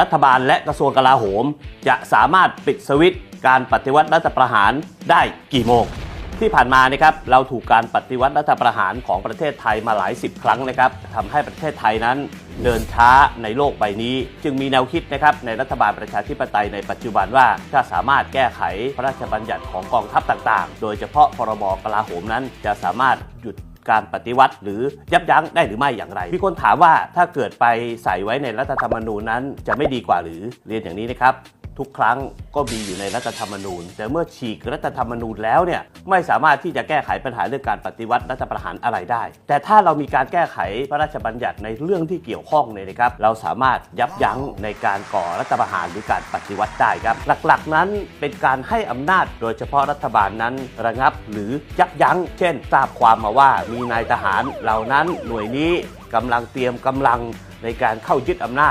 รัฐบาลและกระทรวงกลาโหม จะสามารถปิดสวิตช์การปฏิวัติรัฐประหารได้กี่โมง ที่ผ่านมานะครับเราถูกการปฏิวัติรัฐประหารของประเทศไทยมาหลายสิบครั้งนะครับทำให้ประเทศไทยนั้นเดินช้าในโลกใบนี้ จึงมีแนวคิดนะครับในรัฐบาลประชาธิปไตยในปัจจุบันว่าถ้าสามารถแก้ไขพระราชบัญญัติของกองทัพต่างๆ โดยเฉพาะพรบกลาโหมนั้นจะสามารถหยุด การปฏิวัติหรือยับยั้งได้หรือไม่อย่างไร มีคนถามว่าถ้าเกิดไปใส่ไว้ในรัฐธรรมนูญนั้นจะไม่ดีกว่าหรือเรียนอย่างนี้นะครับ ทุกครั้งก็มีอยู่ในรัฐธรรมนูญ แต่เมื่อฉีกรัฐธรรมนูญแล้วเนี่ยไม่สามารถที่จะแก้ไขปัญหาเรื่องการปฏิวัติรัฐประหารอะไรได้ แต่ถ้าเรามีการแก้ไขพระราชบัญญัติในเรื่องที่เกี่ยวข้องเนี่ยนะครับ เราสามารถยับยั้งในการก่อรัฐประหารหรือการปฏิวัติได้ครับ หลักๆ นั้นเป็นการให้อำนาจโดยเฉพาะรัฐบาลนั้นระงับ หรือยับยั้ง เช่น ทราบความมาว่ามีนายทหารเหล่านั้นหน่วยนี้กำลังเตรียมกำลังในการเข้ายึดอำนาจ